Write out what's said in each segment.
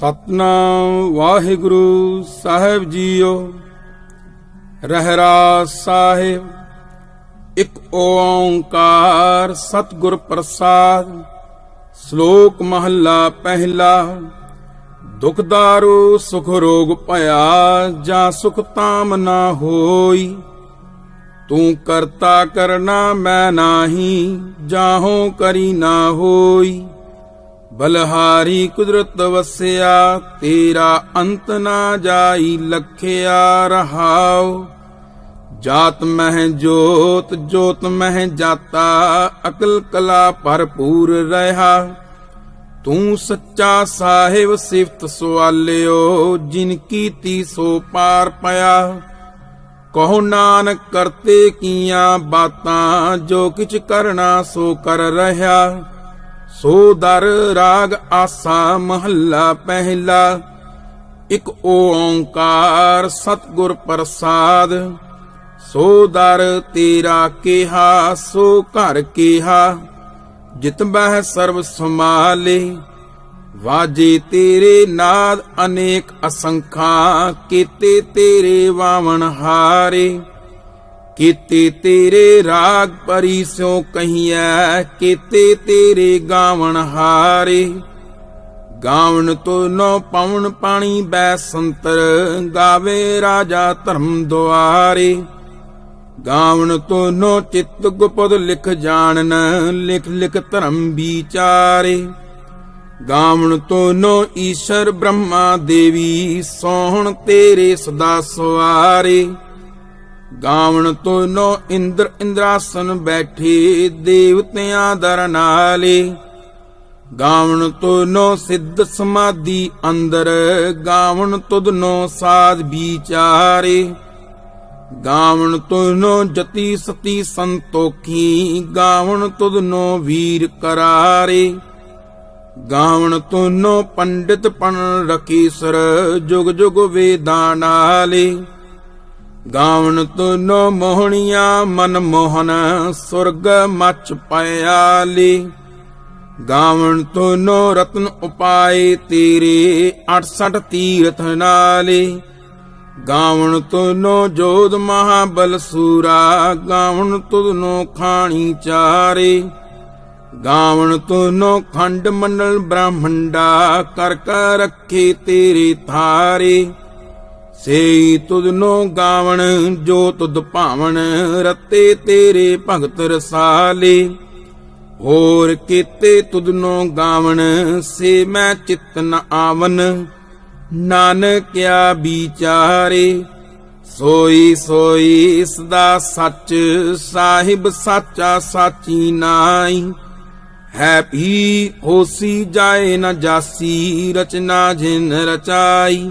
ਸਤਨਾਮ ਵਾਹਿਗੁਰੂ ਸਾਹਿਬ ਜੀਓ ਰਹਿਰਾ ਸਾਹਿਬ, ਇੱਕ ਓੰਕਾਰ ਸਤਿਗੁਰ ਪ੍ਰਸਾਦ, ਸ਼ਲੋਕ ਮਹੱਲਾ ਪਹਿਲਾ, ਦੁਖ ਦਾਰੂ, ਸੁਖ ਰੋਗ ਭਇਆ, ਜਾਂ ਸੁਖ ਤਾਮ ਨਾ ਹੋਈ। ਤੂੰ ਕਰਤਾ ਕਰਨਾ ਮੈਂ ਨਾਹੀ ਜਾਹੋ ਕਰੀ ਨਾ ਹੋਈ। ਬਲਹਾਰੀ ਕੁਦਰਤ ਵਸਿਆ, ਤੇਰਾ ਅੰਤ ਨਾ ਜਾਈ ਲਖਿਆ ਰਹਾਉ। ਜਾਤ ਮਹਿ ਜੋਤ ਜੋਤ ਮਹਿ ਜਾਤਾ, ਅਕਲ ਕਲਾ ਭਰਪੂਰ ਰਹਾ। ਤੂੰ ਸੱਚਾ ਸਾਹਿਬ ਸਿਫਤ ਸਵਾਲਿਓ, ਜਿਨ ਕੀਤੀ ਸੋ ਪਾਰ ਪਿਆ। ਕਹੋ ਨਾਨਕ ਕਰਤੇ ਕੀਆਂ ਬਾਤਾਂ, ਜੋ ਕਿਛ ਕਰਨਾ ਸੋ ਕਰ ਰਹਾ। ਸੋ ਦਰ ਰਾਗ ਆਸਾ ਮਹੱਲਾ ਪਹਿਲਾ, ਇੱਕ ਓੰਕਾਰ ਸਤਿਗੁਰ ਪ੍ਰਸਾਦ। ਸੋ ਦਰ ਤੇਰਾ ਕਿਹਾ, ਸੋ ਘਰ ਕਿਹਾ, ਜਿਤ ਬਹਿ ਸਰਬ ਸਮਾਲੇ ਵਾਜੇ ਤੇਰੇ ਨਾਦ ਅਨੇਕ ਅਸੰਖਾ, ਕੀਤੇ ਤੇਰੇ ਵਾਵਣ ਹਾਰੇ। ਕੀਤੇ ਤੇਰੇ ਰਾਗ ਪਰੀ ਸਿਉ ਕਹੀਐ, ਕੀਤੇ ਤੇਰੇ ਗਾਵਣ ਹਾਰੇ। ਗਾਵਣ ਤੋ ਨੋ ਪਵਨ ਪਾਣੀ ਬੈ ਸੰਤਰ, ਗਾਵੇ ਰਾਜਾ ਧਰਮ ਦੁਆਰੇ। ਗਾਵਣ ਤੋ ਨੋ ਚਿਤ ਗੁਪਦ ਲਿਖ ਜਾਣਨ, ਲਿਖ ਲਿਖ ਧਰਮ ਵਿਚਾਰੇ। ਗਾਵਣ ਤੋ ਨੋ ਈਸ਼ਰ ਬ੍ਰਹਮਾ ਦੇਵੀ, ਸੋਹਣ ਤੇਰੇ ਸਦਾ ਸਵਾਰੇ। ਗਾਵਣ ਤੋ ਨੋ ਇੰਦਰ ਇੰਦਰਾਸਨ ਬੈਠੇ ਦੇਵਤਿਆਂ ਦਰ ਨਾਲੇ। ਗਾਵਣ ਤੋ ਨੋ ਸਿੱਧ ਸਮਾਧੀ ਅੰਦਰ, ਗਾਵਣ ਤੁਧ ਨੋ ਸਾਧ ਵਿਚਾਰੇ। ਗਾਵਣ ਤੋ ਨੋ ਜਤੀ ਸਤੀ ਸੰਤੋਖੀ, ਗਾਵਣ ਤੁਧ ਨੋ ਵੀਰ ਕਰਾਰੇ। ਗਾਵਣ ਤੋ ਨੋ ਪੰਡਿਤ ਪਣ ਰਕੀਸਰ ਜੁਗ ਜੁਗ ਵੇਦਾਂ ਨਾਲੇ। ਗਾਵਣ ਤੁਨੋ ਮੋਹਣੀਆਂ ਮਨ ਮੋਹਨ, ਸੁਰਗ ਮਚ ਪਿਆਲੀ ਗਾਵਣ ਤੁਨੋ ਰਤਨ ਉਪਾਏ ਤੇਰੇ 68 ਤੀਰਥ ਨਾਲੇ। ਗਾਵਣ ਤੁਨੋ ਜੋਧ ਮਹਾਬਲ ਸੂਰਾ, ਗਾਵਣ ਤੁਨੋ ਖਾਣੀ ਚਾਰੇ। ਗਾਵਣ ਤੁਨੋ ਖੰਡ ਮੰਡਲ ਬ੍ਰਹਮੰਡਾ, ਕਰ ਕਰ ਰੱਖੇ ਤੇਰੇ ਥਾਰੇ। ਸੇਈ ਤੁਧਨੋ ਗਾਵਣ, ਜੋ ਤੁਧ ਭਾਵਨ ਰਤੇ ਤੇਰੇ ਭਗਤ ਰਸਾਲੇ। ਹੋਰ ਕੀਤੇ ਤੁਧਨੋ ਗਾਵਣ, ਸੇ ਮੈਂ ਚਿਤ ਨ ਆਵਨ। ਨਾਨਕਿਆ ਵਿਚਾਰੇ, ਸੋਈ ਸੋਈ ਸਦਾ ਸੱਚ, ਸਾਹਿਬ ਸਾਚਾ ਸਾਚੀ ਨਾਈ ਹੈ ਵੀ ਹੋਸੀ ਜਾਏ ਨ ਜਾਸੀ, ਰਚਨਾ ਜਿਨ ਰਚਾਈ।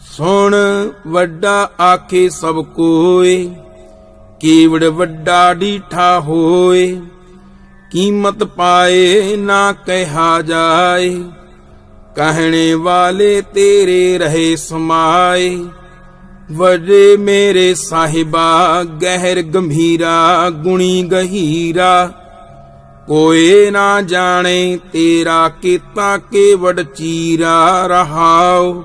ਸੁਣ ਵੱਡਾ ਆਖੇ ਸਭ ਕੋਏ, ਕੀਵੜ ਵੱਡਾ ਡੀਠਾ ਹੋਏ, ਕੀਮਤ ਪਾਏ ਨਾ ਕਹਾ ਜਾਏ, ਕਹਿਣੇ ਵਾਲੇ ਤੇਰੇ ਰਹੇ ਸਮਾਏ, ਵਜੇ ਮੇਰੇ ਸਾਹਿਬਾ ਗਹਿਰ ਗੰਭੀਰਾ, ਗੁਣੀ ਗਹੀਰਾ, ਕੋਏ ਨਾ ਜਾਣੇ ਤੇਰਾ, ਕੀਤਾ ਕੇਵੜ ਚੀਰਾ ਰਹਾਓ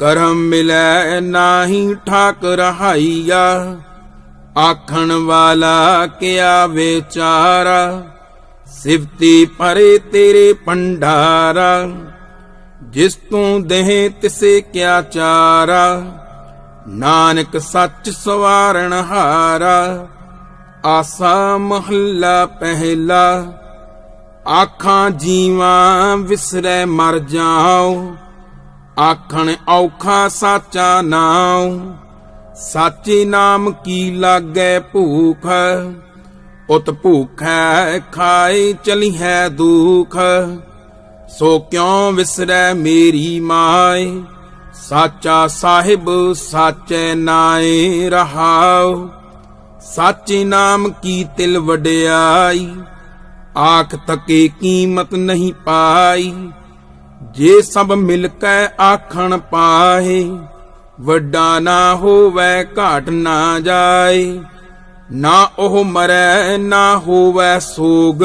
ਕਰਮ ਮਿਲੈ ਨਾਹੀ ਠਾਕ ਰਹਾਈਆ। ਆਖਣ ਵਾਲਾ ਕਿਆ ਵਿਚਾਰਾ, ਸਿਫਤੀ ਪਰੇ ਤੇਰੇ ਭੰਡਾਰਾ। ਜਿਸ ਤੂੰ ਦੇਹ ਤਿਸੇ ਕਿਆ ਚਾਰਾ, ਨਾਨਕ ਸੱਚ ਸਵਾਰਣ ਹਾਰਾ। ਆਸਾ ਮਹੱਲਾ ਪਹਿਲਾ, ਆਖਾਂ ਜੀਵਾਂ ਵਿਸਰੈ ਮਰ ਜਾਉ। ਆਖਣ ਔਖਾ ਸਾਚਾ ਨਾਉ, ਸਾਚੇ ਨਾਮ ਕੀ ਲਾਗੈ ਭੂਖ? ਉਤ ਭੂਖੈ ਖਾਏ ਚਲੀ ਹੈ ਦੁਖ। ਸੋ ਕਿਉ ਵਿਸਰੈ ਮੇਰੀ ਮਾਏ? ਸਾਚਾ ਸਾਹਿਬ ਸਾਚੈ ਨਾਏ ਰਹਾਉ। ਸਾਚੇ ਨਾਮ ਕੀ ਤਿਲ ਵਡਿਆਈ? ਆਖ ਤਕੇ ਕੀਮਤ ਨਹੀਂ ਪਾਈ। ਜੇ ਸਭ ਮਿਲ ਕੇ ਆਖਣ ਪਾਏ ਵੱਡਾ ਨਾ ਹੋਵੇ, ਘਾਟ ਨਾ ਜਾਏ ਨਾ ਉਹ ਮਰੈ, ਨਾ ਹੋਵੇ ਸੋਗ,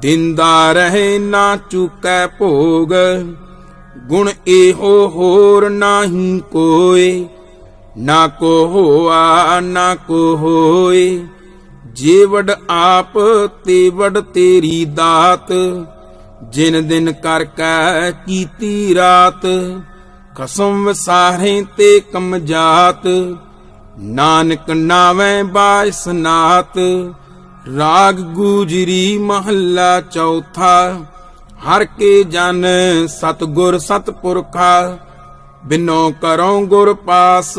ਦਿੰਦਾ ਰਹੇ, ਨਾ ਚੁਕੈ ਭੋਗ, ਗੁਣ ਇਹੋ ਹੋਰ ਨਾਹੀ ਕੋਏ ਨਾ ਕੋ ਹੋਆ, ਨਾ ਕੋ ਹੋਏ ਜੇ ਵਡ ਆਪ ਤੇ ਵਡ ਤੇਰੀ ਦਾਤ ਜਿਨ ਦਿਨ ਕਰ ਕੈ ਕੀਤੀ ਰਾਤ, ਕਸਮ ਵਿਸਾਰੇ ਤੇ ਕਮ ਜਾਤ। ਨਾਨਕ ਨਾਵੇਂ ਬਾਇਸ ਨਾਤ ਰਾਗ ਗੂਜਰੀ ਮਹੱਲਾ ਚੌਥਾ। ਹਰ ਕੇ ਜਨ ਸਤਗੁਰ ਸਤਪੁਰਖਾ, ਬਿਨੋ ਕਰਉ ਗੁਰ ਪਾਸ।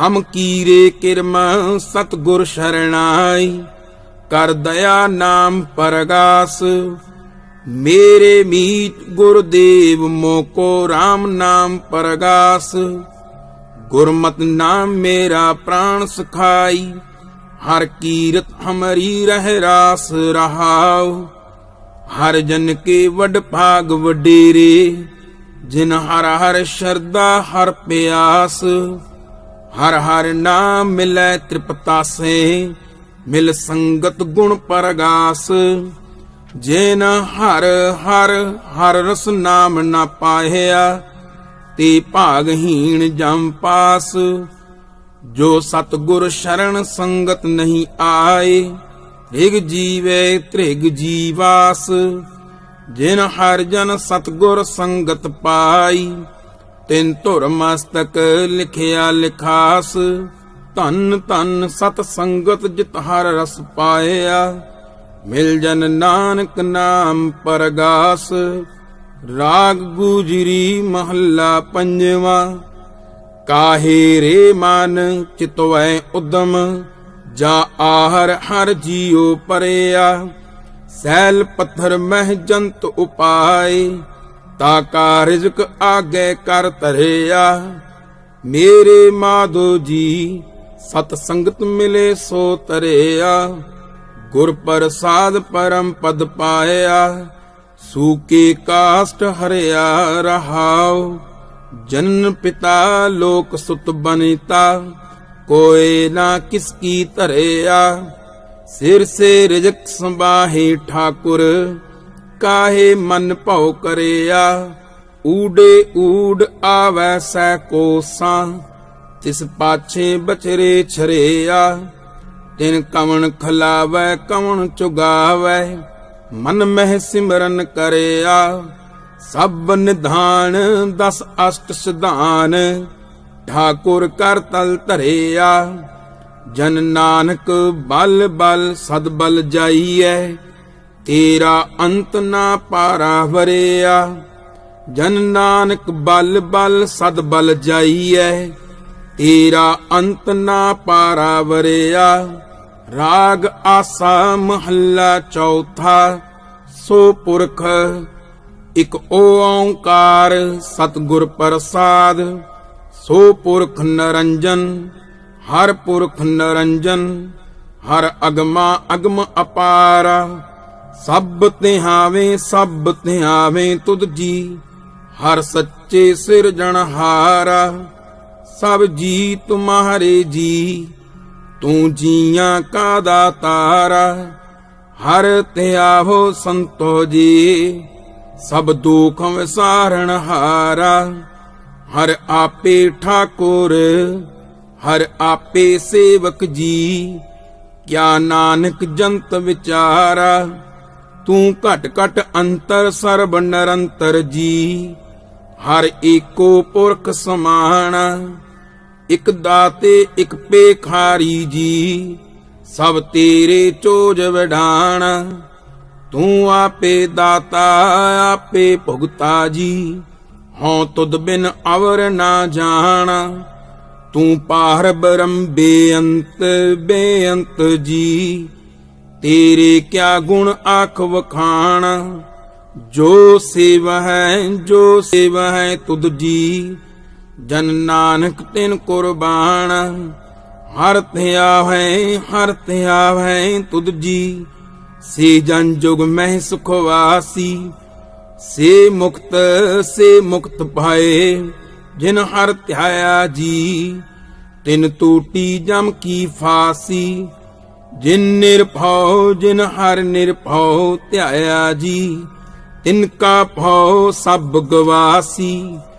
ਹਮ ਕੀਰੇ ਕਿਰਮ ਸਤਗੁਰ ਸ਼ਰਣਾਈ, ਕਰ ਦਇਆ ਨਾਮ ਪਰਗਾਸ। ਮੇਰੇ ਮੀਤ ਗੁਰਦੇਵ ਮੋਕੋ RAM ਨਾਮ ਪਰਗਾਸ। ਗੁਰਮਤ ਨਾਮ ਮੇਰਾ ਪ੍ਰਾਣ ਸਖਾਈ। ਹਰ ਕੀਰਤ ਹਮਰੀ ਰਹਿ ਰਾਸ ਰਹਾਉ। ਹਰ ਜਨ ਕੇ ਵਡ ਭਾਗ ਵਡੇਰੇ। ਜਿਨ ਹਰ ਹਰ ਸ਼ਰਦਾ ਹਰ ਪਿਆਸ। ਹਰ ਹਰ ਨਾਮ ਮਿਲੈ ਤ੍ਰਿਪਤਾਸੇ। ਮਿਲ ਸੰਗਤ ਗੁਣ ਪਰਗਾਸ। ਜਿਨ ਹਰ ਹਰ ਹਰ ਰਸ ਨਾਮ ਨਾ ਪਾਹਿਆ, ਤੇ ਭਾਗਹੀਣ ਜਮ ਪਾਸ। ਜੋ ਸਤਗੁਰ ਸ਼ਰਨ ਸੰਗਤ ਨਹੀਂ ਆਏ, ਤ੍ਰਿਗ ਜੀਵੇ ਤ੍ਰਿਗ ਜੀਵਾਸ। ਜਿਨ ਹਰ ਜਨ ਸਤਗੁਰ ਸੰਗਤ ਪਾਈ, ਤਿਨ ਧੁਰ ਮਸਤਕ ਲਿਖਿਆ ਲਿਖਾਸ। ਧੰਨ ਧੰਨ ਸਤ ਸੰਗਤ ਜਿਤ ਹਰ ਰਸ ਪਾਇਆ ਮਿਲ ਜਨ ਨਾਨਕ ਨਾਮ ਪਰਗਾਸ, ਰਾਗ ਗੁਜਰੀ ਮਹੱਲਾ ਪੰਜਵਾ। ਕਾਹੇ ਰੇ ਮਨ ਚਿਤਵੈ ਉਦਮ, ਜਾ ਆਹਰ ਹਰ ਜੀਉ ਪਰਿਆ। ਸੈਲ ਪੱਥਰ ਮਹਿ ਜੰਤ ਉਪਾਏ, ਤਾ ਕਾ ਰਿਜ਼ਕ ਆਗੇ ਕਰ ਧਰਿਆ। ਮੇਰੇ ਮਾਧੋ ਜੀ, ਸਤ ਸੰਗਤ ਮਿਲੇ ਸੋ ਤਰਿਆ ਗੁਰ ਪ੍ਰਸਾਦ ਪਰਮ ਪਦ ਪਾਇਆ, ਸੂਕੇ ਕਾਸ਼ਟ ਹਰਿਆ ਰਹਾਉ। ਜਨ ਪਿਤਾ ਲੋਕ ਸੁਤ ਬਨਿਤਾ ਕੋਏ ਨਾ ਕਿਸ ਕੀ ਧਰਿਆ। ਸਿਰ ਸੇ ਰਿਜਕ ਸੰਬਾਹੇ ਠਾਕੁਰ, ਕਾਹੇ ਮਨ ਭਉ ਕਰਿਆ। ਊਡੇ ਊਡ ਆਵੈ ਸੈ ਕੋਸਾਂ ਤਿਸ ਪਾਛੇ ਬਚਰੇ ਛਰਿਆ। ਤਿਨ ਕਵਣ ਖਲਾਵੈ ਕਵਣ ਚੁਗਾਵੈ, ਮਨ ਮਹਿ ਸਿਮਰਨ ਕਰਿਆ, ਸਭ ਨਿਧਾਨ ਦਸ ਅਸ਼ਟ ਸਿਧਾਨ, ਠਾਕੁਰ ਕਰ ਤਲ ਧਰਿਆ। ਜਨ ਨਾਨਕ ਬਲ ਬਲ ਸਦ ਬਲ ਜਾਈਐ, ਤੇਰਾ ਅੰਤ ਨਾ ਪਾਰਾ ਵਰਿਆ। ਜਨ ਨਾਨਕ ਬਲ ਬਲ ਸਦ ਬਲ ਜਾਈਐ ਤੇਰਾ ਅੰਤ ਨਾ ਪਾਰਾ ਵਰਿਆ ਰਾਗ ਆਸਾ ਮਹੱਲਾ ਚੌਥਾ, ਸੋ ਪੁਰਖ ਇਕ ਓੰਕਾਰ ਸਤਿਗੁਰ ਪ੍ਰਸਾਦ, ਸੋ ਪੁਰਖ ਨਰੰਜਨ, ਹਰ ਪੁਰਖ ਨਰੰਜਨ, ਹਰ ਅਗਮਾ ਅਗਮ ਅਪਾਰਾ, ਸਭ ਤਿਹਾਵੇਂ ਸਭ ਤਿਹਾਵੇਂ ਤੁਧ ਜੀ, ਹਰ ਸੱਚੇ ਸਿਰਜਣਹਾਰਾ ਸਭ ਜੀ ਤੁਮਾਰੇ ਜੀ। ਤੂੰ ਜੀਆਂ ਕਾ ਦਾਤਾਰਾ ਹਰ ਧਿਆਵੋ ਸੰਤੋ ਜੀ ਸਭ ਦੁਖ ਵਿਸਾਰਣ ਹਾਰਾ। ਹਰ ਆਪੇ ਠਾਕੁਰ, ਹਰ ਆਪੇ ਸੇਵਕ ਜੀ। ਕਿਆ ਨਾਨਕ ਜੰਤ ਵਿਚਾਰਾ? ਤੂੰ ਘਟ ਘਟ ਅੰਤਰ ਸਰਬ ਨਿਰੰਤਰ ਜੀ। ਹਰ ਏਕੋ ਪੁਰਖ ਸਮਾਨ। ਇਕ ਦਾਤੇ, ਇਕ ਪੇਖਾਰੀ ਜੀ, ਸਭ ਤੇਰੇ ਚੋਜ ਵਡਾਣ। ਤੂੰ ਆਪੇ ਦਾਤਾ, ਆਪੇ ਭੁਗਤਾ ਜੀ, ਹਉ ਤੁਧ ਬਿਨ ਅਵਰ ਨਾ ਜਾਣ। ਤੂੰ ਪਾਰ ਬ੍ਰਹਮ ਬੇਅੰਤ ਬੇਅੰਤ ਜੀ, ਤੇਰੇ ਕਿਆ ਗੁਣ ਆਖ ਵਖਾਣ। ਜੋ ਸੇਵਾ ਹੈ, ਜੋ ਸੇਵਾ ਹੈ ਤੁਧ ਜੀ ਜਨ ਨਾਨਕ ਤਿਨ ਕੁਰਬਾਨ, ਹਰ ਧਿਆ ਹੈ ਹਰ ਧਿਆ ਹੈ ਤੁਧ ਜੀ। ਸੇ ਜਨ ਜੁਗ ਮਹਿ ਸੁਖ ਵਾਸੀ, ਸੇ ਮੁਕਤ ਸੇ ਮੁਕਤ ਪਾਏ, ਜਿਨ ਹਰ ਧਿਆਇਆ ਜੀ। ਤਿਨ ਟੂਟੀ ਜਮ ਕੀ ਫਾਸੀ, ਜਿਨ ਨਿਰਭਉ, ਜਿਨ ਹਰ ਨਿਰਭਉ ਧਿਆਇਆ ਜੀ। ਤਿਨ ਕਾ ਭਉ ਸਭ ਗਵਾਸੀ।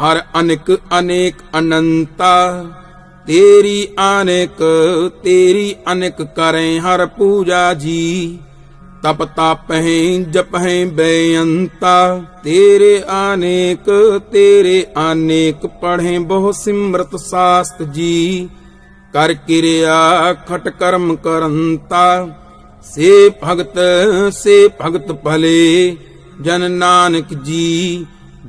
ਹਰ ਅਨਕ, ਅਨੇਕ ਅਨੰਤਾ। ਤੇਰੀ ਅਨੇਕ ਤੇਰੀ ਅਨੇਕ ਕਰੇ ਹਰ ਪੂਜਾ ਜੀ। ਤਪ ਤਾਪਹਿ ਜਪਹਿ ਬੇਅੰਤਾ। ਤੇਰੇ ਅਨੇਕ ਤੇਰੇ ਅਨੇਕ ਪੜ੍ਹੇ ਬਹੁ ਸਿਮਰਤ ਸਾਸਤ ਜੀ। ਕਰ ਕਿਰਿਆ, ਖਟ ਕਰਮ ਕਰੰਤਾ। ਸੇ ਭਗਤ ਸੇ ਭਗਤ ਭਲੇ, ਜਨ ਨਾਨਕ ਜੀ।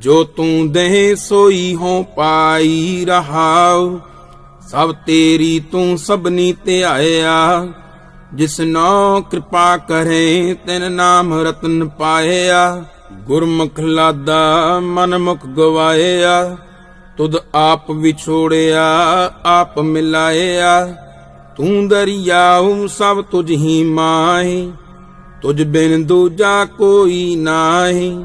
ਜੋ ਤੂੰ ਦੇਹ ਸੋਈ ਹੋ ਪਾਈ ਰਹਾਉ, ਸਭ ਤੇਰੀ ਤੂੰ ਸਭਨੀ ਧਿਆਇਆ ਜਿਸਨੋ ਕਿਰਪਾ ਕਰੇ, ਤਿਨ ਨਾਮ ਰਤਨ ਪਾਇਆ। ਗੁਰਮੁਖ ਲਾਦਾ ਮਨ ਮੁਖ ਗਵਾਇਆ। ਤੁਧ ਆਪ ਵਿਛੋੜਿਆ, ਆਪ ਮਿਲਾਇਆ। ਤੂੰ ਦਰਿਆਉ, ਸਭ ਤੁਝ ਹੀ ਮਾਹੀ। ਤੁਝ ਬਿਨ ਦੂਜਾ ਕੋਈ ਨਾਹੀ।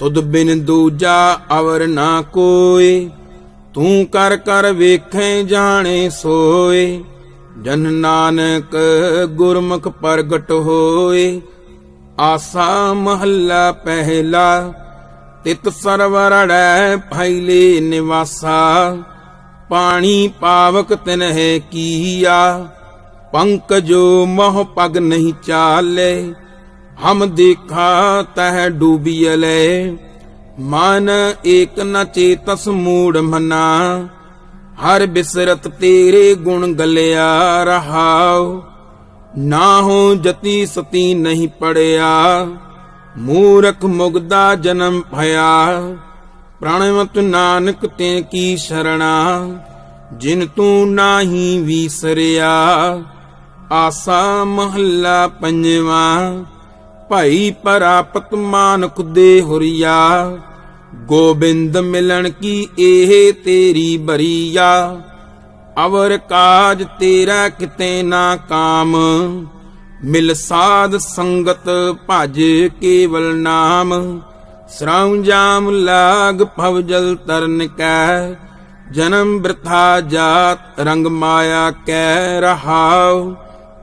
ਤੁਧ ਬਿਨ ਦੂਜਾ ਅਵਰ ਨਾ ਕੋਏ ਤੂੰ ਕਰ ਕਰ ਵੇਖੇ ਜਾਣੇ ਸੋਏ। ਜਨ ਨਾਨਕ ਗੁਰਮੁਖ ਪ੍ਰਗਟ ਹੋਏ, ਆਸਾ ਮਹੱਲਾ ਪਹਿਲਾ, ਤਿਤ ਸਰਵਰੜੈ ਫੈਲੇ ਨਿਵਾਸਾ। ਪਾਣੀ ਪਾਵਕ ਤਿਨਹਿ ਕੀਆ, ਪੰਕਜੋ ਮੋਹ ਪਗ ਨਹੀਂ ਚਾਲੇ। ਹਮ ਦੇਖਾ ਤਹ ਡੂਬੀਲੇ ਮਨ ਏਕ ਨ ਚੇਤਸ ਮੂੜ ਮਨਾ। ਹਰ ਬਿਸਰਤ ਤੇਰੇ ਗੁਣ ਗਲਿਆ ਰਹਾਉ। ਨਾ ਹੋ ਜਤੀ ਸਤੀ ਨਹੀਂ ਪੜਿਆ। ਮੂਰਖ ਮੁਗਦਾ ਜਨਮ ਭਇਆ। ਪ੍ਰਾਣਵਤ ਨਾਨਕ ਤੇ ਕੀ ਸ਼ਰਣਾ। ਜਿਨ ਤੂੰ ਨਾਹੀ ਵੀਸਰਿਆ। ਆਸਾ ਮਹੱਲਾ ਪੰਜਵਾ। ਭਾਈ ਪਰਾਪਤ ਮਾਨੁਖ ਦੇ ਹੁਰੀਆ, ਗੋਬਿੰਦ ਮਿਲਣ ਕੀ ਇਹ ਤੇਰੀ ਬਰੀਆ? ਅਵਰ ਕਾਜ ਤੇਰਾ ਕਿਤੇ ਨਾ ਕਾਮ, ਮਿਲ ਸਾਧ ਸੰਗਤ ਭਜ ਕੇਵਲ ਨਾਮ। ਸ਼ਰਮ ਜਾਮ ਲਾਗ ਭਵ ਜਲ ਤਰਨ ਕੈ, ਜਨਮ ਬ੍ਰਥਾ ਜਾਤ ਰੰਗ ਮਾਇਆ ਕੈ ਰਹਾਉ।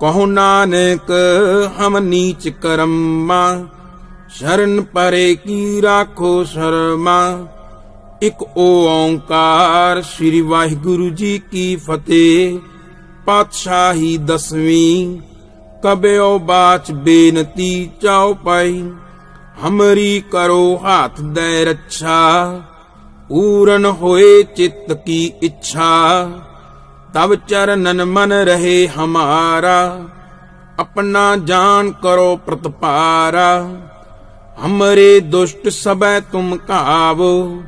ਕਹੋ ਨਾਨਕ, ਹਮ ਨੀਚ ਕਰਮਾ, ਸ਼ਰਨ ਪਰੇ ਕੀ ਰਾਖੋ ਸ਼ਰਮਾ। ਇਕ ਓੰਕਾਰ ਸ੍ਰੀ ਵਾਹਿਗੁਰੂ ਜੀ ਕੀ ਫਤਿਹ, ਪਾਤਸ਼ਾਹੀ ਦਸਵੀਂ, ਕਬਿਓ ਬਾਚ ਬੇਨਤੀ ਚਾਉ ਪਾਈ। ਹਮਰੀ ਕਰੋ ਹਾਥ ਦੇ ਰੱਛਾ, ਪੂਰਨ ਹੋਏ ਚਿੱਤ ਕੀ ਇੱਛਾ। ਤਬ ਚਰਨਨ ਮਨ ਰਹੇ ਹਮਾਰਾ, ਆਪਣਾ ਜਾਨ ਕਰੋ ਪ੍ਰਤਪਾਰਾ। ਹਮਰੇ ਦੁਸ਼ਟ ਸਬੈ ਤੁਮ ਕਾਵੋ,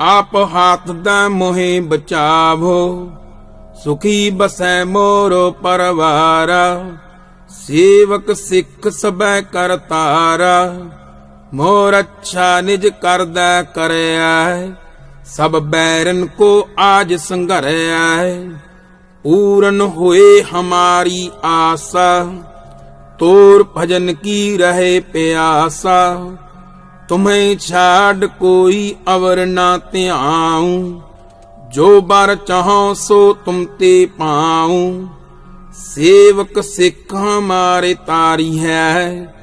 ਆਪ ਹਾਥ ਦਾ ਮੋਹਿ ਬਚਾਵੋ। ਸੁਖੀ ਬਸੈ ਮੋਰੋ ਪਰਵਾਰਾ, ਸੇਵਕ ਸਿੱਖ ਸਬੈ ਕਰਤਾਰਾ ਮੋਰ ਅੱਛਾ ਨਿਜ ਕਰਦਾ ਕਰਿਆ ਸਭ ਬੈਰਨ ਕੋ ਆਜ ਸੰਘਰਿਆ ਪੂਰਨ ਹੋਏ ਹਮਾਰੀ ਆਸਾ। ਤੋਰ ਭਜਨ ਕੀ ਰਹੇ ਪਿਆਸਾ। ਤੁਮੇ ਛਾੜ ਕੋਈ ਅਵਰ ਨਾ ਧਿਆਉ। ਜੋ ਬਰ ਚਾਹੋ ਸੋ ਤੁਮ ਤੇ ਪਾਉ। ਸੇਵਕ ਸਿੱਖ ਹਮਾਰੇ ਤਾਰੀ ਹੈ।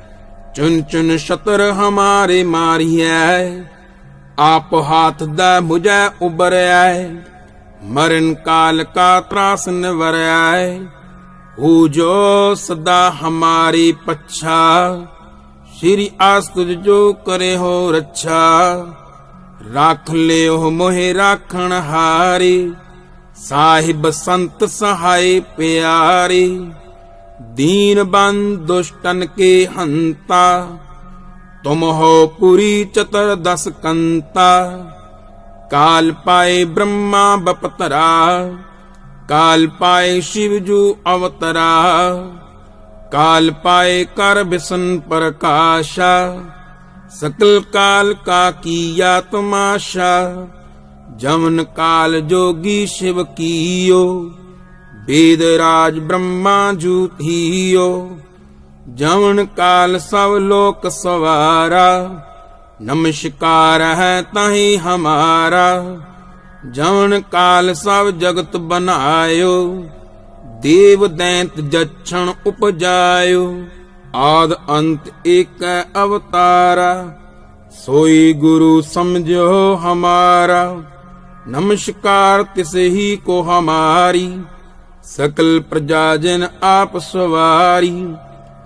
ਚੁਨ ਚੁਨ ਸ਼ਤਰ ਹਮਾਰੇ ਮਾਰੀ ਹੈ। ਆਪ ਹਾਥ ਦਾ ਮੁਝੈ ਉਬਰਿਆ ਮਰਨ ਕਾਲ ਕਾ ਤਰਾਸ ਨਿਵਰਿਆ ਹੋ ਜੋ ਸਦਾ ਹਮਾਰੀ ਪੱਛਾ, ਸ਼੍ਰੀ ਆਸਤੁਜ ਜੋ ਕਰੇ ਹੋ ਰੱਛਾ, ਰੱਖ ਲਿਓ ਮੋਹਿ ਰਾਖਣ ਹਾਰੇ, ਸਾਹਿਬ ਸੰਤ ਸਹਾਈ ਪਿਆਰੇ, ਦੀਨ ਬੰਦ ਦੁਸ਼ਟਨ ਕੇ ਹੰਤਾ ਤੁਮ ਹੋ ਪੁਰੀ ਚਤਰ ਦਸ ਕੰਤਾ, ਕਾਲ ਪਾਏ ਬ੍ਰਹਮਾ ਬਪਤਰਾ, ਕਾਲ ਪਾਏ ਸ਼ਿਵ ਜੂ ਅਵਤਰਾ, ਕਾਲ ਪਾਏ ਕਰ ਬਿਸਨ ਪ੍ਰਕਾਸ਼ਾ, ਸਕਲ ਕਾਲ ਕਾ ਕੀਆ ਤਮਾਸ਼ਾ ਜਮਨ ਕਾਲ ਜੋਗੀ ਸ਼ਿਵ ਕੀਓ ਵੇਦ ਰਾਜ ਬ੍ਰਹਮਾ ਜੂਤੀਓ ਜਵਨ ਕਾਲ ਸਭ ਲੋਕ ਸਵਾਰਾ, ਨਮਸਕਾਰ ਹੈ ਤਾਹੀ ਹਮਾਰਾ। ਜਵਨ ਕਾਲ ਸਭ ਜਗਤ ਬਨਾਇਓ, ਦੇਵ ਦੈਂਤ ਜਛਣ ਉਪਜਾਇਓ। ਆਦ ਅੰਤ ਏਕ ਅਵਤਾਰਾ, ਸੋਈ ਗੁਰੂ ਸਮਝੋ ਹਮਾਰਾ। ਨਮਸਕਾਰ ਤਿਸੇ ਹੀ ਕੋ ਹਮਾਰੀ, ਸਕਲ ਪ੍ਰਜਾਜਨ ਆਪ ਸਵਾਰੀ।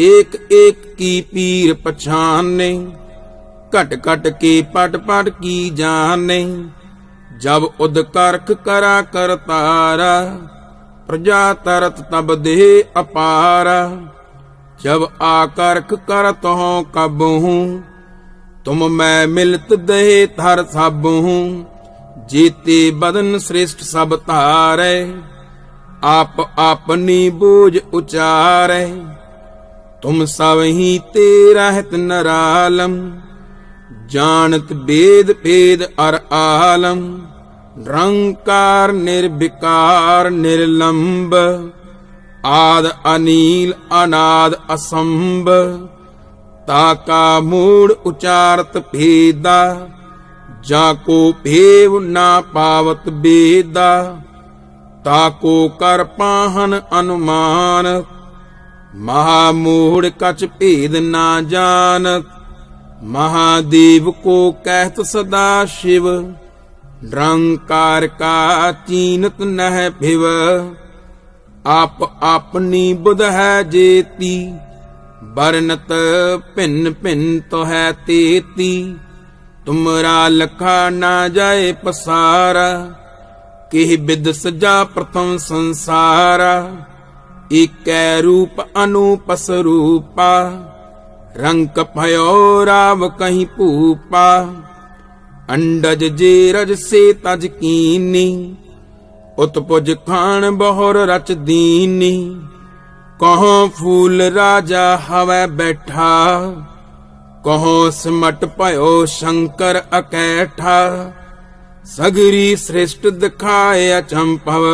ਏਕ ਏਕ ਕੀ ਪੀਰ ਪਛਾਨੇ, ਘਟ ਘਟ ਕੇ ਪਟ ਪਟ ਕੀ ਜਾਣੇ। ਜਬ ਉਦ ਕਰਖ ਕਰਾ ਕਰਤਾਰਾ ਪ੍ਰਜਾ ਤਰਤ ਤਬ ਦੇ ਅਪਾਰਾ। ਜਬ ਆਕਰਖ ਕਰਤ ਹੋ ਕਬਹੂ, ਤੁਮ ਮੈਂ ਮਿਲਤ ਦੇ ਥਰ ਸਭੂ ਜੀਤੇ ਬਦਨ ਸ੍ਰੇਸ਼ਟ ਸਭ ਧਾਰੈ, ਆਪ ਆਪਣੀ ਬੋਝ ਉਚਾਰੈ। ਤੁਮ ਸਭ ਹੀ ਤੇ ਰਹਿਤ ਨਰਾਲਮ, ਜਾਣਤ ਬੇਦ ਭੇਦ ਅਰ ਆਲਮ, ਨਿਰੰਕਾਰ, ਨਿਰਵਿਕਾਰ, ਨਿਰਲੰਬ, ਆਦ ਅਨੀਲ, ਅਨਾਦ ਅਸੰਭ, ਤਾ ਕਾ ਮੂੜ ਉਚਾਰਤ ਭੇਦਾ, ਜਾ ਕੋ ਭੇਵ ਨਾ ਪਾਵਤ ਬੇਦਾ, ਤਾ ਕੋ ਕਰ ਪਾਹਨ ਅਨੁਮਾਨ ਮਹਾ ਮੂੜ ਕਛ ਭੇਦ ਨਾ ਜਾਣਤ ਮਹਾਦੇਵ ਕੋ ਕਹਿਤ ਸਦਾ ਸ਼ਿਵ। ਨਿਰੰਕਾਰ ਕਾ ਚੀਨਤ ਨਹਿ ਭਿਵ। ਆਪ ਆਪਣੀ ਬੁਧ ਹੈ ਜੇਤੀ। ਬਰਨਤ ਭਿੰਨ ਭਿੰਨ ਤੋ ਹੈ ਤੇਤੀ। ਤੁਮਰਾ ਲਖਾ ਨਾ ਜਾਏ ਪਸਾਰਾ। ਕਿਹ ਬਿਦ ਸਜਾ ਪ੍ਰਥਮ ਸੰਸਾਰਾ। ਏਕੈ ਰੂਪ ਅਨੂਪਸ ਰੂਪਾ ਰੰਗ ਭਇਓ ਰਾਵ ਕਹੀਂ ਭੂਪਾ, ਅੰਡਜ ਜੇ ਰਜ ਸੇ ਤਜ ਕੀਨੀ, ਉਤਪੁਜ ਖਾਨ ਬਹੁਰ ਰਚ ਦੀਨੀ, ਕਹੋ ਫੂਲ ਰਾਜਾ ਹਵੈ ਬੈਠਾ, ਕਹੋ ਸਮਟ ਭਇਓ ਸ਼ੰਕਰ ਅਕੈਠਾ, ਸਗਰੀ ਸ੍ਰਿਸ਼ਟ ਦਿਖਾਏ ਅਚੰਪਵ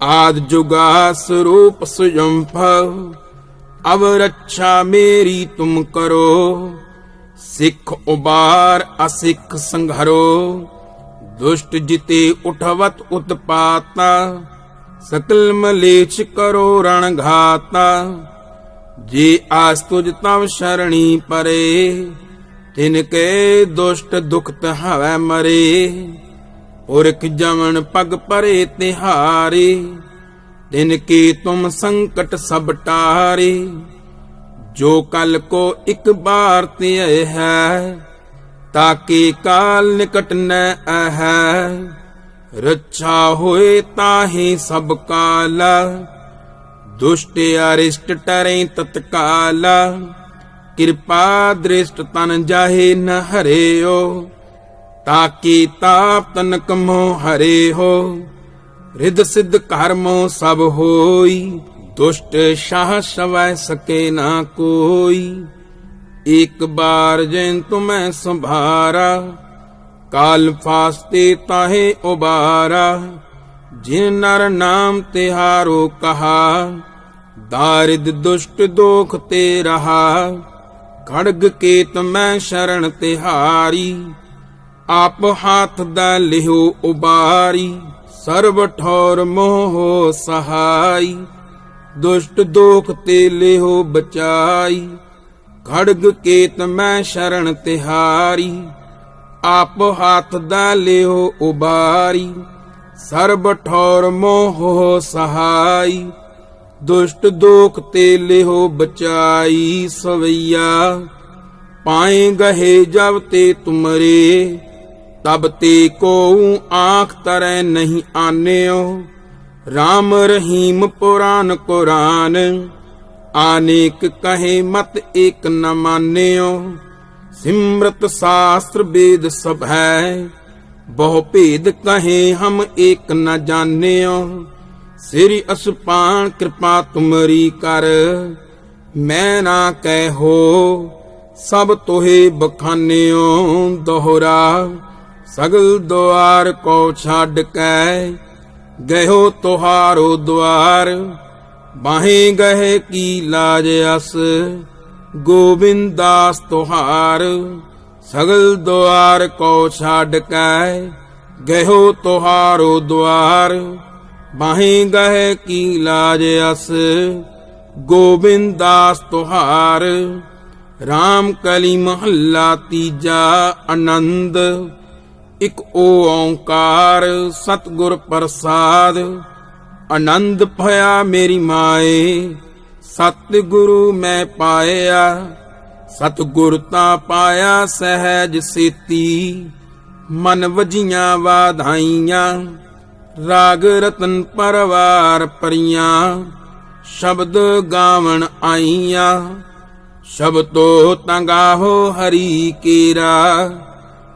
ਆਦ ਜੁਗਾ ਸਰੂਪ ਸੁਜੰਭਵ ਅਬ ਰੱਛਾ ਮੇਰੀ ਤੁਮ ਕਰੋ, ਸਿੱਖ ਉਬਾਰ ਅਸਿੱਖ ਸੰਘਰੋ, ਦੁਸ਼ਟ ਜਿਤੇ ਉਠਵਤ ਉਤਪਾਤਾ ਸਕਲ ਮਲੇਛ ਕਰੋ ਰਣ ਘਾਤਾ, ਜੇ ਆਸ ਤੁਜ ਤਵ ਸ਼ਰਣੀ ਪਰੇ, ਤਿਨ ਕੇ ਦੁਸ਼ਟ ਦੁਖਤ ਹਵੈ ਮਰੇ। ਪੁਰਖ ਜਮਨ ਪਗ ਪਰੇ ਤਿਹਾਰੇ ਤਿਨ ਕੀ ਤੁਮ ਸੰਕਟ ਸਭ ਟਾਰੇ। ਜੋ ਕਲ ਕੋ ਇੱਕ ਬਾਰ ਤੇ ਹੈ ਤਾਕੇ ਕਾਲ ਨਿਕਟ ਨ ਆਹੈ ਰੱਛਾ ਹੋਏ ਤਾਹੀ ਸਭ ਕਾਲ, ਦੁਸ਼ਟ ਅਰਿਸ਼ਟ ਟਰੇ ਤਤਕਾਲ। ਕਿਰਪਾ ਦ੍ਰਿਸ਼ਟ ਤਨ ਜਾਹੇ ਨ ਹਰਿਓ ਤਾਕੀ ਤਾਪ ਤਨ ਕਮੋ ਹਰੇ ਹੋ ਰਿਦ ਸਿੱਧ ਕਰਮੋ ਸਭ ਹੋਈ ਦੁਸ਼ਟ ਸ਼ਾਹ ਸਵੈ ਸਕੇ ਨਾ ਕੋਈ ਇੱਕ ਬਾਰ ਜੈਨ ਤੁਮੈ ਸੰਭਾਰਾ ਕਾਲ ਫਾਸਤੇ ਤਾਹੇ ਉਬਾਰਾ ਜਿਨ ਨਰ ਨਾਮ ਤਿਹਾਰੋ ਕਹਾ ਦਾਰਿਦ ਦੁਸ਼ਟ ਦੋਖ ਤੇ ਰਹਾ ਖੜਗ ਕੇਤ ਮੈਂ ਸ਼ਰਣ ਤਿਹਾਰੀ ਆਪ ਹਾਥ ਦਾ ਲਿਹੋ ਉਬਾਰੀ, ਸਰਬ ਠੌਰ ਮੋਹ ਸਹਾਈ। ਦੁਸ਼ਟ ਦੋਖ ਤੇ ਲਿਹੋ ਬਚਾਈ, ਖੜਗ ਕੇਤ ਮੈਂ ਸ਼ਰਣ ਤਿਹਾਰੀ। ਆਪ ਹਾਥ ਦਾ ਲਿਓ ਉਬਾਰੀ, ਸਰਬ ਠੌਰ ਮੋਹ ਸਹਾਈ। ਦੁਸ਼ਟ ਦੋਖ ਤੇ ਲਿਓ ਬਚਾਈ ਸਵਈਆ, ਪਾਏ ਗਹੇ ਜਬ ਤੇ ਤੁਮਰੇ। ਤਬ ਤੇ ਕੋ ਆਂਖ ਤਰੈ ਨਹੀਂ ਆਨਿਓ। RAM ਰਹੀਮ ਪੁਰਾਨ ਕੁਰਾਨ, ਆਨੇਕ ਕਹੇ ਮਤ ਏਕ ਨ ਮਾਨਿਓ। ਸਿਮਰਤ ਸ਼ਾਸਤਰ ਵੇਦ ਸਭ ਹੈ, ਬਹੁ ਭੇਦ ਕਹੇ ਹਮ ਏਕ ਨ ਜਾਣਿਓ ਸ੍ਰੀ ਅਸਪਾਨ ਕਿਰਪਾ ਤੁਮਰੀ ਕਰ, ਮੈਂ ਨਾ ਕਹਿ ਹੋ ਸਭ ਤੋਹੇ ਬਖਾਨਿਓ ਦੋਹਰਾ। ਸਗਲ ਦੁਆਰ ਕੋ ਛੱਡ ਕੇ ਗਇਓ ਤੁਹਾਰੋ ਦੁਆਰ ਬਾਹੇ ਗਏ ਕੀ ਲਾਜ ਅਸ, ਗੋਬਿੰਦਾਸ ਤੁਹਾਰ। ਸਗਲ ਦੁਆਰ ਕੋ ਛੱਡ ਕੇ ਗਇਓ ਤੁਹਾਰੋ ਦੁਆਰ ਬਾਹੇ ਗਏ ਕੀ ਲਾਜ ਅਸ, ਗੋਬਿੰਦਾਸ ਤੁਹਾਰ। RAM ਕਲੀ ਮਹੱਲਾ ਤੀਜਾ ਆਨੰਦ। ਇਕ ਓੰਕਾਰ ਸਤਿਗੁਰ ਪ੍ਰਸਾਦ, ਆਨੰਦ ਭਇਆ ਮੇਰੀ ਮਾਏ, ਸਤਿਗੁਰੂ ਮੈਂ ਪਾਇਆ, ਸਤਿਗੁਰ ਤਾਂ ਪਾਇਆ ਸਹਿਜ ਸੇਤੀ, ਮਨ ਵਜੀਆਂ ਵਾਧਾਈਆਂ, ਰਾਗ ਰਤਨ ਪਰਵਾਰ ਪਰੀਆਂ, ਸ਼ਬਦ ਗਾਵਣ ਆਈਆਂ, ਸ਼ਬਦੋ ਤੰਗਾਹੋ ਹਰੀ ਕੇਰਾ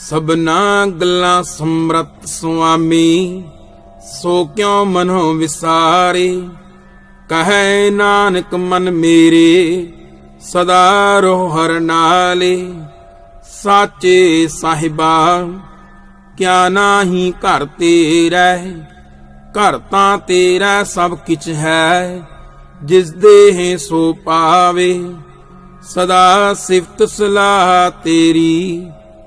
ਸਭਨਾ ਗੱਲਾਂ ਸਮਰਤ ਸੁਆਮੀ, ਸੋ ਕਿਉ ਮਨੋ ਵਿਸਾਰੇ? ਕਹੈ ਨਾਨਕ ਮਨ ਮੇਰੇ, ਸਦਾ ਰੋ ਹਰ ਨਾਲੇ। ਸਾਚੇ ਸਾਹਿਬਾ, ਕਿਆ ਨਾਹੀ ਘਰ ਤੇਰਾ? ਘਰ ਤਾਂ ਤੇਰਾ ਸਭ ਕਿਛ ਹੈ, ਜਿਸ ਦੇ ਸੋ ਪਾਵੇ। ਸਦਾ ਸਿਫਤ ਸਲਾਹ ਤੇਰੀ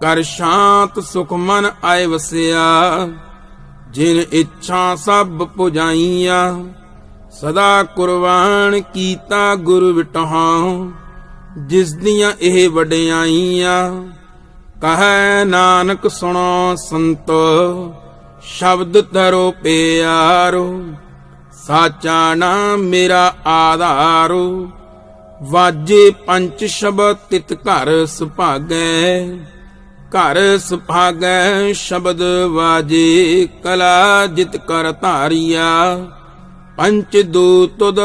ਕਰ ਸ਼ਾਂਤ ਸੁਖ ਮਨ ਆਏ ਵਸਿਆ, ਜਿਨ ਇੱਛਾ ਸਭ ਪੁਜਾਈਆਂ, ਸਦਾ ਕੁਰਬਾਨ ਕੀਤਾ ਗੁਰ ਵਿਟਹਾਂ ਜਿਸ ਦੀਆਂ ਇਹ ਵਡਿਆਈਆਂ। ਕਹੈ ਨਾਨਕ ਸੁਣੋ ਸੰਤੋ, ਸ਼ਬਦ ਧਰੋ ਪਿਆਰੋ, ਸਾਚਾ ਨਾਮ ਮੇਰਾ ਆਧਾਰੋ। ਵਾਜੇ ਪੰਚ ਸ਼ਬਦ ਤਿਤ ਘਰ ਸੁਭਾਗੈ ਘਰ ਸੁਭਾਗੈ ਸ਼ਬਦ ਵਾਜੇ, ਕਲਾ ਜਿਤ ਕਰ ਧਾਰਿਆ। ਪੰਚ ਦੂਤ ਤੁਧ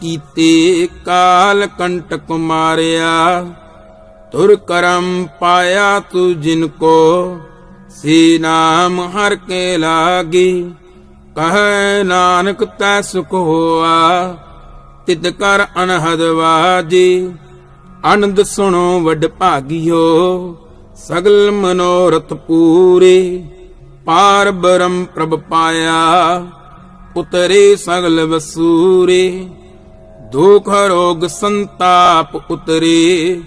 ਕੀਤੇ, ਕਾਲ ਕੰਟਕ ਮਾਰਿਆ। ਤੁਰ ਕਰਮ ਪਾਇਆ ਤੂ ਜਿਨ ਕੋ, ਸੀ ਨਾਮ ਹਰ ਕੇ ਲਾਗੀ। ਕਹੈ ਨਾਨਕ ਤੈ ਸੁਖ ਹੋਆ, ਤਿਤ ਕਰ ਅਨਹਦ ਵਾਜੀ। ਆਨੰਦ ਸੁਣੋ ਵੱਡ ਭਾਗਿਓ ਸਗਲ ਮਨੋਰਥ ਪੂਰੇ, ਪਾਰ ਬ੍ਰਹਮ ਪ੍ਰਭ ਪਾਇਆ, ਉਤਰੇ ਸਗਲ ਵਸੂਰੇ, ਦੁਖ ਰੋਗ ਸੰਤਾਪ ਉਤਰੇ,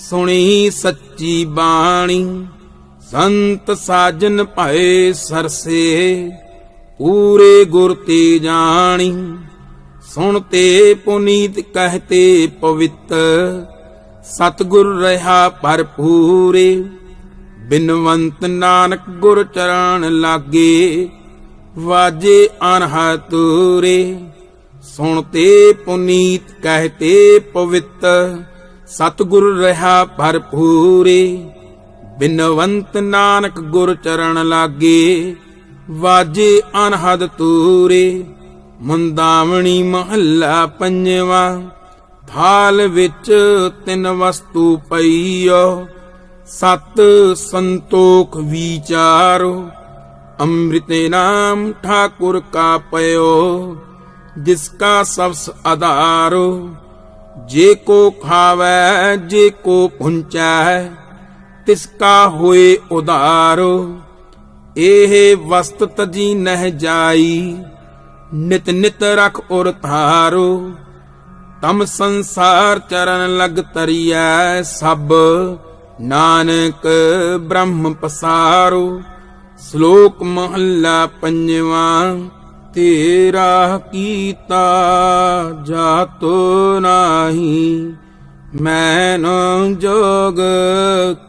ਸੁਣੀ ਸੱਚੀ ਬਾਣੀ, ਸੰਤ ਸਾਜਨ ਭਏ ਸਰਸੇ, ਪੂਰੇ ਗੁਰ ਤੇ ਜਾਣੀ ਸੁਣਤੇ ਪੁਨੀਤ ਕਹਤੇ ਪਵਿੱਤ ਸਤਗੁਰ ਰਹਾ ਭਰਪੂਰੇ, ਬਿਨਵੰਤ ਨਾਨਕ ਗੁਰ ਚਰਨ ਲਾਗੇ, ਵਾਜੇ ਅਨਹ ਤੂਰੇ ਸੁਣਤੇ ਪੁਨੀਤ ਕਹਤੇ ਪਵਿੱਤ, ਸਤਗੁਰ ਰਹਾ ਭਰਪੂਰੇ, ਬਿਨਵੰਤ ਨਾਨਕ ਗੁਰ ਚਰਨ ਲਾਗੇ, ਵਾਜੇ ਅਨਹਦ ਤੂਰੇ ਮੁੰਦਾਵਣੀ ਮਹੱਲਾ ਪੰਜਵਾ ਥਾਲ ਵਿੱਚ ਤਿੰਨ ਵਸਤੂ ਪਈਓ। ਸਤ ਸੰਤੋਖ ਵਿਚਾਰੋ। ਅੰਮ੍ਰਿਤ ਨਾਮ ਠਾਕੁਰ ਕਾ ਪਇਓ, ਜਿਸ ਕਾ ਸਬਸ ਆਧਾਰੋ। ਜੇ ਕੋ ਖਾਵੈ, ਜੇ ਕੋ ਪੁੰਚੈ, ਤਿਸ ਕਾ ਹੋਏ ਉਧਾਰੋ। ਇਹ ਵਸਤ ਤਜੀ ਨਹਿ ਜਾਈ, ਨਿਤ ਨਿਤ ਰਖ ਉਰ ਧਾਰੋ। ਤਮ ਸੰਸਾਰ ਚਰਨ ਲਗ ਤਰੀਐ ਸਭ। ਨਾਨਕ ਬ੍ਰਹਮ ਪਸਾਰੋ, ਸ਼ਲੋਕ ਮਹੱਲਾ ਪੰਜਵਾਂ, ਤੇਰਾ ਕੀਤਾ ਜਾਤੋ ਨਾਹੀ, ਮੈਨੋ ਜੋਗ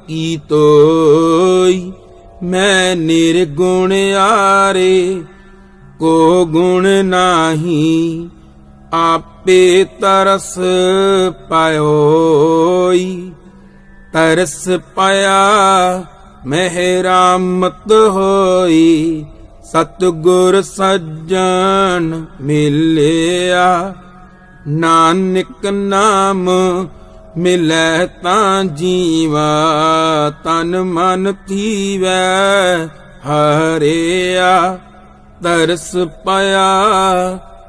ਕੀਤੋਈ, ਮੈਂ ਨਿਰਗੁਣ ਆਰੇ, ਕੋ ਗੁਣ ਨਾਹੀ। ਆਪੇ ਤਰਸ ਪਾਇਓਈ। ਤਰਸ ਪਾਇਆ ਮਹਿਰਾਮਤ ਹੋਈ। ਸਤਗੁਰ ਸੱਜਣ ਮਿਲਿਆ। ਨਾਨਕ ਨਾਮ ਮਿਲੈ ਤਾਂ ਜੀਵਾ, ਤਨ ਮਨ ਥੀਵੈ ਹਰਿਆ। ਤਰਸ ਪਾਇਆ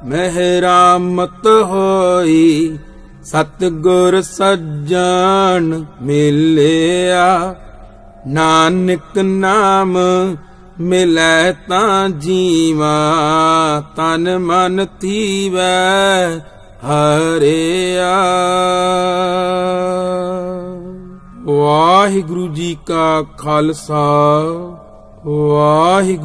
ਮਹਿਰਾਮਤ ਹੋਈ, ਸਤਗੁਰ ਸੱਜਣ ਮਿਲਿਆ। ਨਾਨਕ ਨਾਮ ਮਿਲੈ ਤਾਂ ਜੀਵਾ, ਤਨ ਮਨ ਥੀਵੈ ਹਰਿਆ। ਵਾਹਿਗੁਰੂ ਜੀ ਕਾ ਖਾਲਸਾ, ਵਾਹਿਗੁਰੂ